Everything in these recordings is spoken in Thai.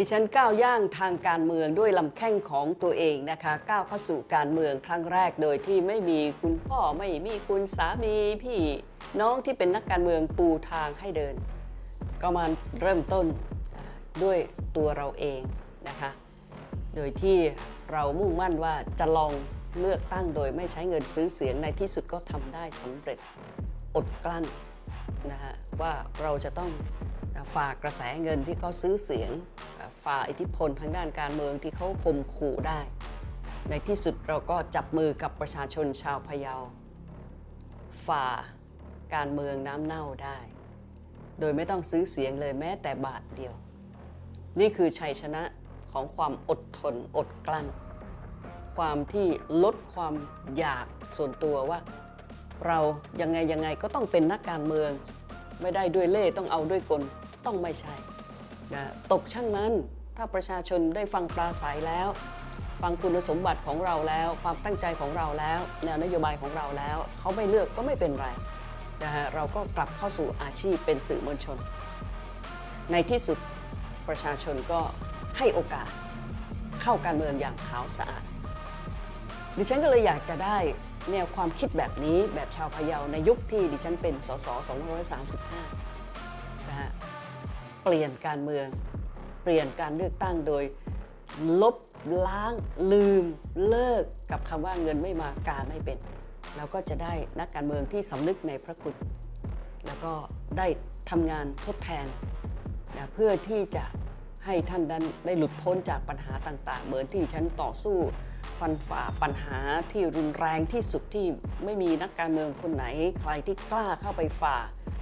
ดิฉันก้าวย่างทางการเมืองด้วยลำแข้งของตัวเองนะคะก้าวเข้าสู่การเมืองครั้งแรกโดยที่ไม่มีคุณพ่อไม่มีคุณสามีพี่น้องที่เป็นนักการเมืองปูทางให้เดิน ก็มาเริ่มต้นด้วยตัวเราเองนะคะโดยที่เรามุ่งมั่นว่าจะลองเลือกตั้งโดยไม่ใช้เงินซื้อเสียงในที่สุดก็ทำได้สำเร็จอดกลั้นนะฮะว่าเราจะต้องฝ่ากระแสเงินที่เขาซื้อเสียง ฝ่าอิทธิพลทางด้านการเมืองที่เขาข่มขู่ได้ ในที่สุดเราก็จับมือกับประชาชนชาวพะเยา ฝ่าการเมืองน้ำเน่าได้ โดยไม่ต้องซื้อเสียงเลยแม้แต่บาทเดียว นี่คือชัยชนะของความอดทนอดกลั้น ความที่ลดความอยากส่วนตัวว่า เรายังไงยังไงก็ต้องเป็นนักการเมือง ไม่ได้ด้วยเล่ต้องเอาด้วยกลต้องไม่ใช่นะตกช่างมัน ถ้าประชาชนได้ฟังปราศัยแล้ว ฟังคุณสมบัติของเราแล้ว ความตั้งใจของเราแล้วแนวนโยบายของเราแล้ว เขาไม่เลือกก็ไม่เป็นไรนะฮะเราก็กลับเข้าสู่อาชีพเป็นสื่อมวลชน ในที่สุดประชาชนก็ให้โอกาสเข้าการเมืองอย่างขาวสะอาดดิฉันก็เลยอยากจะได้แนวความคิดแบบนี้แบบชาวพะเยาในยุคที่ดิฉันเป็นสส 2535นะฮะเปลี่ยนการเมือง ลี่ยนการเลือกตั้งโดย ลบล้างลืมเลิกกับคำว่าเงินไม่มาการไม่เป็นแล้วก็จะได้นักการเมืองที่สำนึกในพระคุณ แล้วก็ได้ทำงานทดแทนนะเพื่อที่จะให้ท่านนั้นได้หลุดพ้นจากปัญหาต่าง ๆ เหมือนที่ฉันต่อสู้ฟันฝ่าปัญหาที่รุนแรงที่สุดที่ไม่มีนักการเมืองคนไหน ใครที่กล้าเข้าไปฝ่า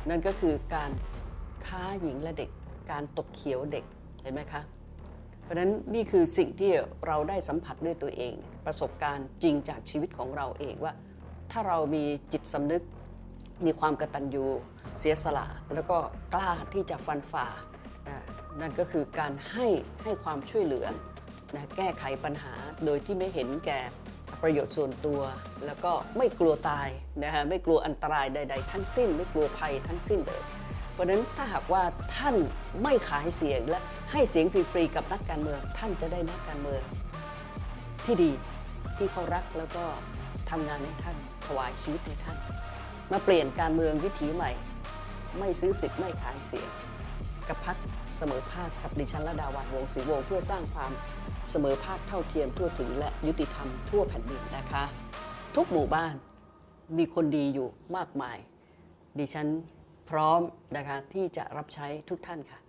นั่นก็คือการค้าหญิงและเด็ก การตกเขียวเด็ก เห็นไหมคะเพราะฉะนั้นนี่คือสิ่งที่เราได้สัมผัสด้วยตัวเอง ประสบการณ์จริงจากชีวิตของเราเองว่า ถ้าเรามีจิตสำนึก มีความกตัญญูเสียสละ แล้วก็กล้าที่จะฟันฝ่านะนั่นก็คือการให้ให้ความช่วยเหลือนะแก้ไขปัญหาโดยที่ไม่เห็นแก่ประโยชน์ส่วนตัว แล้วก็ไม่กลัวตายนะฮะไม่กลัวอันตรายใด ๆ ทั้งสิ้น ไม่กลัวภัยทั้งสิ้นเลย เพราะฉะนั้นถ้าหากว่าท่านไม่ขายเสียงและให้เสียงฟรีๆกับนักการเมือง ท่านจะได้นักการเมืองที่ดีที่เขารักแล้วก็ทำงานให้ท่านถวายชีวิตให้ท่าน มาเปลี่ยนการเมืองวิถีใหม่ ไม่ซื้อสิทธิ์ไม่ขายเสียง กับพักเสมอภาคกับดิฉันระดาวันวงศรีวงเพื่อสร้างความเสมอภาคเท่าเทียมทั่วถึงและยุติธรรมทั่วแผ่นดินนะคะ ทุกหมู่บ้านมีคนดีอยู่มากมาย ดิฉัน พร้อมนะคะที่จะรับใช้ทุกท่านค่ะ